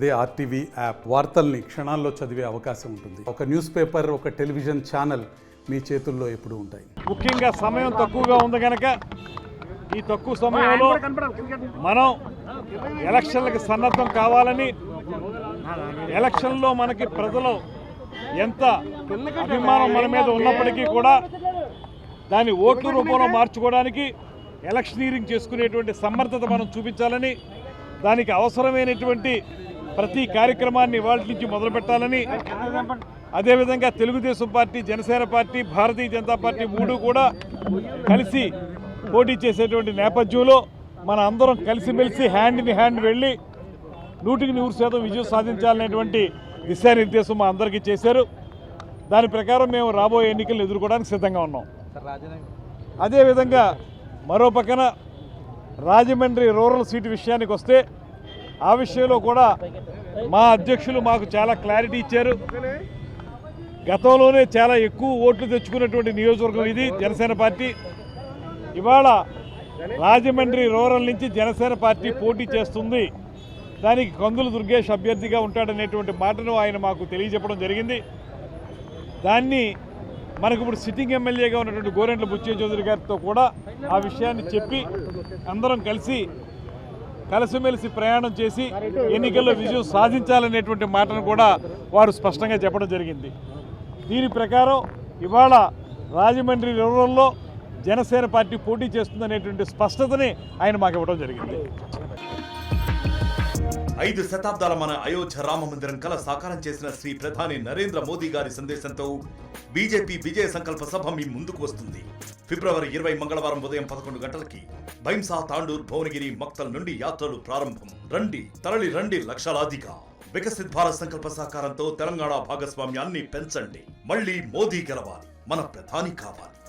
అదే RTV app వార్తల్ని క్షణాల్లో చదివే అవకాశం ఉంటుంది. ఒక న్యూస్ పేపర్ ఒక టెలివిజన్ ఛానల్ మీ చేతుల్లో ఎప్పుడు ఉంటాయి. ముఖ్యంగా సమయం తక్కువగా ఉంది కనుక ఈ తక్కువ సమయంలో మనం ఎలక్షన్లకు సన్నద్ధం కావాలని ఎలక్షన్లో మనకి ప్రజలు ఎంత అభిమానం మన మీద ఉన్నప్పటికీ కూడా దాన్ని ఓట్ల రూపంలో మార్చుకోవడానికి ఎలక్షనీరింగ్ చేసుకునేటువంటి సమర్థత మనం చూపించాలని దానికి అవసరమైనటువంటి ప్రతి కార్యక్రమాన్ని ఇవాళ నుంచి మొదలు పెట్టాలని అదేవిధంగా Telugu Desam party Janasena party Bharatiya Janata party మూడు కూడా కలిసి పోటీ చేసేటువంటి నేపథ్యంలో మన అందరం కలిసిమెలిసి హ్యాండ్ ఇన్ హ్యాండ్ వెళ్ళి నూటికి నూరు శాతం విజయం సాధించాలనేటువంటి దిశానిర్దేశం మా అందరికీ చేశారు. దాని ప్రకారం మేము రాబోయే ఎన్నికలను ఎదుర్కోవడానికి సిద్ధంగా ఉన్నాం. అదేవిధంగా మరో పక్కన రాజమండ్రి రూరల్ సీటు విషయానికి వస్తే ఆ విషయంలో కూడా మా అధ్యక్షులు మాకు చాలా క్లారిటీ ఇచ్చారు. గతంలోనే చాలా ఎక్కువ ఓట్లు తెచ్చుకున్నటువంటి నియోజకవర్గం ఇది జనసేన పార్టీ. ఇవాళ రాజమండ్రి రూరల్ నుంచి జనసేన పార్టీ పోటీ చేస్తుంది. దానికి కందులు దుర్గేష్ అభ్యర్థిగా ఉంటాడనేటువంటి మాటను ఆయన మాకు తెలియజెప్పడం జరిగింది. దాన్ని మనకు ఇప్పుడు సిట్టింగ్ ఎమ్మెల్యేగా ఉన్నటువంటి గోరెంట్ల బుచ్చయ్య చౌదరి గారితో కూడా ఆ విషయాన్ని చెప్పి అందరం కలిసి కలిసిమెలిసి ప్రయాణం చేసి ఎన్నికల్లో విజయం సాధించాలనేటువంటి మాటను కూడా వారు స్పష్టంగా చెప్పడం జరిగింది. దీని ప్రకారం ఇవాళ రాజమండ్రి రూరల్లో జనసేన పార్టీ పోటీ చేస్తుందనేటువంటి స్పష్టతని ఆయన మాకు ఇవ్వడం జరిగింది. ఐదు శతాబ్దాల మన అయోధ్య రామ మందిరం కల సాకారం చేసిన శ్రీ ప్రధాని నరేంద్ర మోదీ గారి సందేశంతో బీజేపీ విజయ సంకల్ప సభ మీ ముందుకు వస్తుంది. ఫిబ్రవరి ఇరవై మంగళవారం ఉదయం పదకొండు గంటలకి భైంసా తాండూర్ భువనగిరి మక్తల్ నుండి యాత్రలు ప్రారంభం. రండి తరలి రండి లక్షలాదిగా. వికసిత్ భారత్ సంకల్ప సహకారంతో తెలంగాణ భాగస్వామ్యాన్ని పెంచండి. మళ్ళీ మోదీ గెలవాలి. మన ప్రధాని కావాలి.